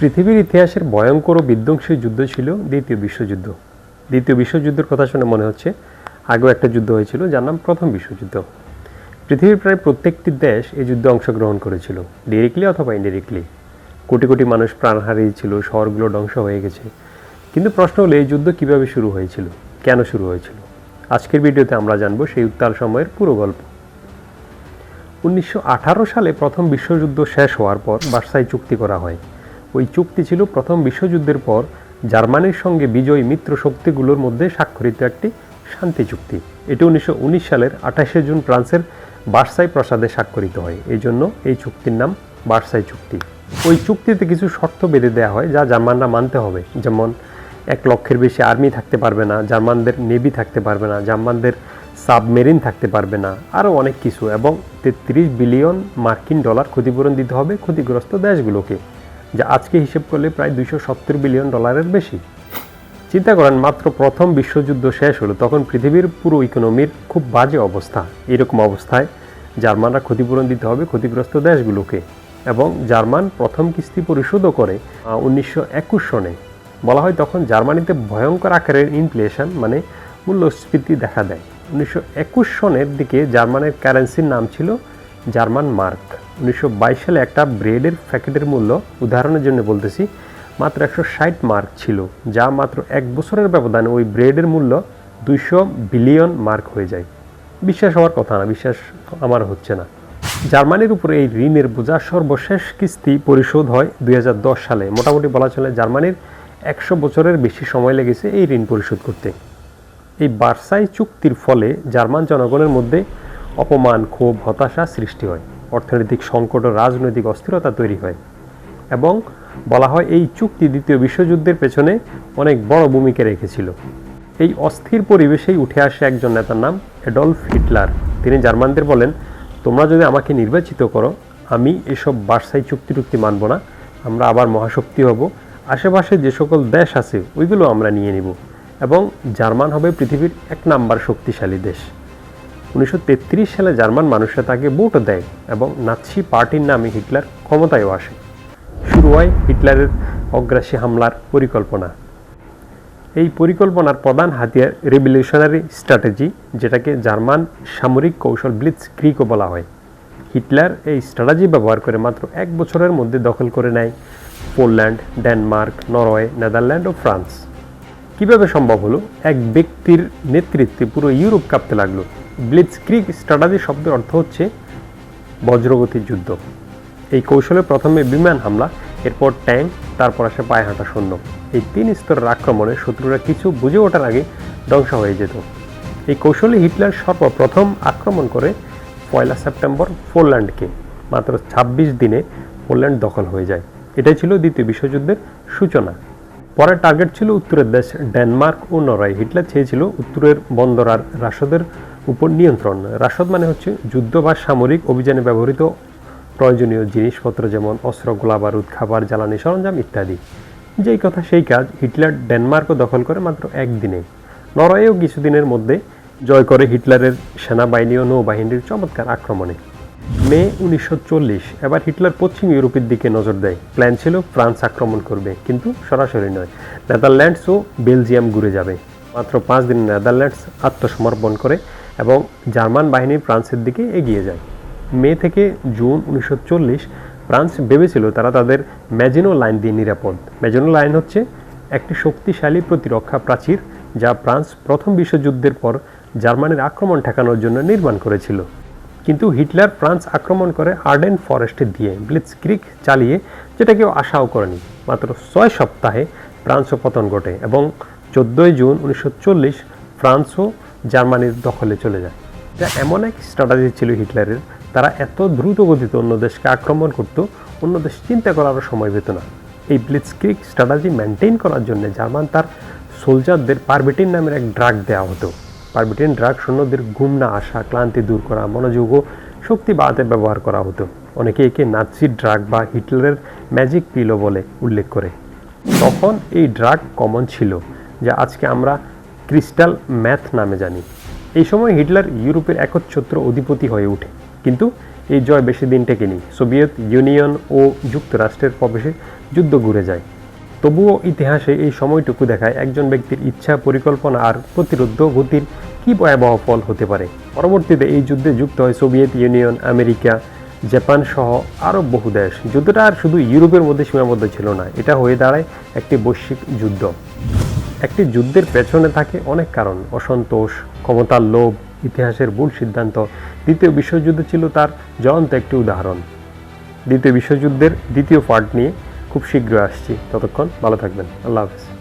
পৃথিবীর ইতিহাসের ভয়ঙ্কর ও বিধ্বংসী যুদ্ধ ছিল দ্বিতীয় বিশ্বযুদ্ধ। দ্বিতীয় বিশ্বযুদ্ধের কথা শুনে মনে হচ্ছে আগেও একটা যুদ্ধ হয়েছিল যার নাম প্রথম বিশ্বযুদ্ধ। পৃথিবীর প্রায় প্রত্যেকটি দেশ এই যুদ্ধে অংশগ্রহণ করেছিল, ডিরেক্টলি অথবা ইনডিরেক্টলি কোটি কোটি মানুষ প্রাণ হারিয়েছিল, শহরগুলো ধ্বংস হয়ে গেছে। কিন্তু প্রশ্ন হলো, এই যুদ্ধ কীভাবে শুরু হয়েছিল? কেন শুরু হয়েছিল? আজকের ভিডিওতে আমরা জানব সেই উত্তাল সময়ের পুরো গল্প। উনিশশো আঠারো সালে প্রথম বিশ্বযুদ্ধ শেষ হওয়ার পর বার্সাই চুক্তি করা হয়। ওই চুক্তি ছিল প্রথম বিশ্বযুদ্ধের পর জার্মানির সঙ্গে বিজয়ী মিত্র শক্তিগুলোর মধ্যে স্বাক্ষরিত একটি শান্তি চুক্তি। এটি উনিশশো উনিশ সালের আঠাশে জুন ফ্রান্সের বার্সাই প্রাসাদে স্বাক্ষরিত হয়। এই জন্য এই চুক্তির নাম বার্সাই চুক্তি। ওই চুক্তিতে কিছু শর্ত বেঁধে দেওয়া হয় যা জার্মানরা মানতে হবে। যেমন, এক লক্ষের বেশি আর্মি থাকতে পারবে না, জার্মানদের নেভি থাকতে পারবে না, জার্মানদের সাবমেরিন থাকতে পারবে না, আরও অনেক কিছু এবং তেত্রিশ বিলিয়ন মার্কিন ডলার ক্ষতিপূরণ দিতে হবে ক্ষতিগ্রস্ত দেশগুলোকে। যা আজকে হিসেব করলে প্রায় দুইশো সত্তর বিলিয়ন ডলারের বেশি। চিন্তা করেন, মাত্র প্রথম বিশ্বযুদ্ধ শেষ হলো, তখন পৃথিবীর পুরো ইকোনমির খুব বাজে অবস্থা। এরকম অবস্থায় জার্মানরা ক্ষতিপূরণ দিতে হবে ক্ষতিগ্রস্ত দেশগুলোকে এবং জার্মান প্রথম কিস্তি পরিশোধও করে উনিশশো একুশ সনে। বলা হয় তখন জার্মানিতে ভয়ঙ্কর আকারের ইনফ্লেশন মানে মূল্যস্ফীতি দেখা দেয়। উনিশশো একুশ সনের দিকে জার্মানের কারেন্সির নাম ছিল জার্মান মার্ক। উনিশশো বাইশ সালে একটা ব্রেডের প্যাকেটের মূল্য উদাহরণের জন্য বলতেছি, মাত্র একশো ষাট মার্ক ছিল, যা মাত্র এক বছরের ব্যবধানে ওই ব্রেডের মূল্য দুইশো বিলিয়ন মার্ক হয়ে যায়। বিশ্বাস হওয়ার কথা না, বিশ্বাস আমার হচ্ছে না। জার্মানির উপরে এই ঋণের বোঝা সর্বশেষ কিস্তি পরিশোধ হয় দুই হাজার দশ সালে। মোটামুটি বলা চলে জার্মানির একশো বছরের বেশি সময় লেগেছে এই ঋণ পরিশোধ করতে। এই বার্সাই চুক্তির ফলে জার্মান জনগণের মধ্যে অপমান, ক্ষোভ, হতাশা সৃষ্টি হয়। অর্থনৈতিক সংকট ও রাজনৈতিক অস্থিরতা তৈরি হয় এবং বলা হয় এই চুক্তি দ্বিতীয় বিশ্বযুদ্ধের পেছনে অনেক বড় ভূমিকা রেখেছিল। এই অস্থির পরিবেশেই উঠে আসে একজন নেতার নাম এডলফ হিটলার। তিনি জার্মানদের বলেন, তোমরা যদি আমাকে নির্বাচিত করো, আমি এসব বার্সাই চুক্তি টুক্তি মানব না। আমরা আবার মহাশক্তি হব। আশেপাশে যে সকল দেশ আছে, ওইগুলো আমরা নিয়ে নিব এবং জার্মান হবে পৃথিবীর এক নাম্বার শক্তিশালী দেশ। উনিশশো তেত্রিশ সালে জার্মান মানুষরা তাকে ভোটও দেয় এবং নাৎসি পার্টির নামে হিটলার ক্ষমতায়ও আসে। শুরু হয় হিটলারের অগ্রাসী হামলার পরিকল্পনা। এই পরিকল্পনার প্রধান হাতিয়ার রেভলিউশনারি স্ট্র্যাটেজি, যেটাকে জার্মান সামরিক কৌশল ব্লিটস ক্রিকও বলা হয়। হিটলার এই স্ট্র্যাটেজি ব্যবহার করে মাত্র এক বছরের মধ্যে দখল করে নেয় পোল্যান্ড, ডেনমার্ক, নরওয়ে, নেদারল্যান্ড ও ফ্রান্স। কীভাবে সম্ভব হলো? এক ব্যক্তির নেতৃত্বে পুরো ইউরোপ কাঁপতে লাগল। ব্লিটস ক্রিক স্ট্র্যাটেজি শব্দের অর্থ হচ্ছে বজ্রগতির যুদ্ধ। এই কৌশলে প্রথমে বিমান হামলা, এরপর ট্যাঙ্ক, তারপর আসে পায়ে হাঁটা সৈন্য। এই তিন স্তরের আক্রমণে শত্রুরা কিছু বুঝে ওঠার আগে ধ্বংস হয়ে যেত। এই কৌশলে হিটলার সর্বপ্রথম আক্রমণ করে পয়লা সেপ্টেম্বর পোল্যান্ডকে। মাত্র ২৬ দিনে পোল্যান্ড দখল হয়ে যায়। এটাই ছিল দ্বিতীয় বিশ্বযুদ্ধের সূচনা। পরের টার্গেট ছিল উত্তরের দেশ ডেনমার্ক ও নরওয়ে। হিটলার চেয়েছিল উত্তরের বন্দর আর রাশদের উপর নিয়ন্ত্রণ। রাশদ মানে হচ্ছে যুদ্ধ বা সামরিক অভিযানে ব্যবহৃত প্রয়োজনীয় জিনিসপত্র যেমন অস্ত্র গোলা বারুদ খাবার, জ্বালানি সরঞ্জাম ইত্যাদি। যেই কথা সেই কাজ হিটলার ডেনমার্কও দখল করে মাত্র একদিনে। নরওয়েও কিছুদিনের মধ্যে জয় করে হিটলারের সেনাবাহিনী ও নৌবাহিনীর চমৎকার আক্রমণে। মে উনিশশো চল্লিশ। এবার হিটলার পশ্চিম ইউরোপের দিকে নজর দেয়। প্ল্যান ছিল ফ্রান্স আক্রমণ করবে, কিন্তু সরাসরি নয়। নেদারল্যান্ডস ও বেলজিয়াম ঘুরে যাবে। মাত্র পাঁচ দিন নেদারল্যান্ডস আত্মসমর্পণ করে এবং জার্মান বাহিনী ফ্রান্সের দিকে এগিয়ে যায়। মে থেকে জুন উনিশশো চল্লিশ ফ্রান্স ভেবেছিল তারা তাদের ম্যাজিনো লাইন দিয়ে নিরাপদ। ম্যাজিনো লাইন হচ্ছে একটি শক্তিশালী প্রতিরক্ষা প্রাচীর যা ফ্রান্স প্রথম বিশ্বযুদ্ধের পর জার্মানির আক্রমণ ঠেকানোর জন্য নির্মাণ করেছিল। কিন্তু হিটলার ফ্রান্স আক্রমণ করে আর্ডেন ফরেস্টে দিয়ে ব্লিটস ক্রিক চালিয়ে যেটা কেউ আশাও করেনি। মাত্র ছয় সপ্তাহে ফ্রান্সও পতন ঘটে এবং চোদ্দোই জুন উনিশশো চল্লিশ ফ্রান্সও জার্মানির দখলে চলে যায়। যা এমন এক স্ট্র্যাটাজি ছিল হিটলারের, তারা এত দ্রুত গতিতে অন্য দেশকে আক্রমণ করত, অন্য দেশ চিন্তা করারও সময় পেত না। এই ব্লিটস ক্রিক স্ট্র্যাটেজি মেনটেন করার জন্য জার্মান তার সোলজারদের পারবিটিন নামের এক ড্রাগ দেওয়া হতো। পারবিটিন ড্রাগ, সৈন্যদের ঘুম না আসা, ক্লান্তি দূর করা, মনোযোগ ও শক্তি বাড়াতে ব্যবহার করা হতো। অনেকে একে নাৎসি ড্রাগ বা হিটলারের ম্যাজিক পিলও বলে উল্লেখ করে। তখন এই ড্রাগ কমন ছিল, যা আজকে আমরা ক্রিস্টাল ম্যাথ নামে জানি। এই সময় হিটলার ইউরোপের একচ্ছত্র অধিপতি হয়ে ওঠে। কিন্তু এই জয় বেশি দিন টেকেনি। সোভিয়েত ইউনিয়ন ও যুক্তরাষ্ট্রের প্রবেশে যুদ্ধ ঘুরে যায়। তবুও ইতিহাসে এই সময়টুকু দেখায় একজন ব্যক্তির ইচ্ছা, পরিকল্পনা আর প্রতিরোধ গতির কী ভয়াবহ ফল হতে পারে? পরবর্তীতে এই যুদ্ধে যুক্ত হয় সোভিয়েত ইউনিয়ন, আমেরিকা, জাপান সহ আরও বহু দেশ। যুদ্ধটা আর শুধু ইউরোপের মধ্যে সীমাবদ্ধ ছিল না, এটা হয়ে দাঁড়ায় একটি বৈশ্বিক যুদ্ধ। একটি যুদ্ধের পেছনে থাকে অনেক কারণ। অসন্তোষ, ক্ষমতার লোভ, ইতিহাসের ভুল সিদ্ধান্ত। দ্বিতীয় বিশ্বযুদ্ধ ছিল তার জ্বলন্ত একটি উদাহরণ। দ্বিতীয় বিশ্বযুদ্ধের দ্বিতীয় পার্ট নিয়ে খুব শীঘ্রই আসছি। ততক্ষণ ভালো থাকবেন। আল্লাহ হাফিজ।